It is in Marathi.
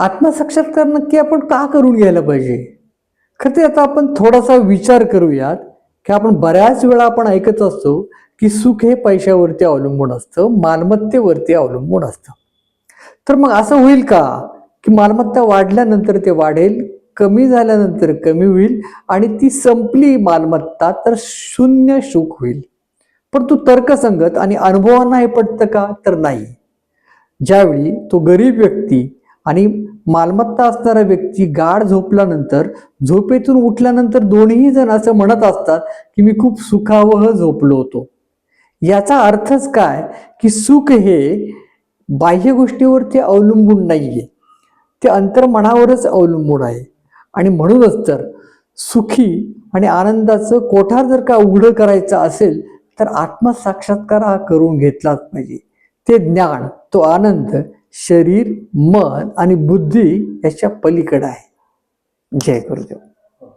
आत्मसाक्षात्कार नक्की आपण का करून घ्यायला पाहिजे? खरं ते आता आपण थोडासा विचार करूयात की आपण बऱ्याच वेळा आपण ऐकत असतो की सुख हे पैशावरती अवलंबून असतं मालमत्तेवरती अवलंबून असतं. तर मग असं होईल का? की मालमत्ता वाढल्यानंतर ते वाढेल कमी झाल्यानंतर कमी होईल आणि ती संपली मालमत्ता तर शून्य सुख होईल. परंतु तर्कसंगत आणि अनुभवांना हे पटतं का? तर नाही. ज्यावेळी तो गरीब व्यक्ती आणि मालमत्ता असणारा व्यक्ती गाढ झोपल्यानंतर झोपेतून उठल्यानंतर दोन्ही जण असं म्हणत असतात की मी खूप सुखावह झोपलो होतो. याचा अर्थच काय की सुख हे बाह्य गोष्टीवरती अवलंबून नाहीये. ते अंतर्मनावरच अवलंबून आहे. आणि म्हणूनच तर सुखी आणि आनंदाचं कोठार जर का उघडं करायचं असेल तर आत्मसाक्षात्कार हा करून घेतलाच पाहिजे. ते ज्ञान तो आनंद शरीर मन आणि बुद्धी याच्या पलीकडे आहे. जय गुरुदेव.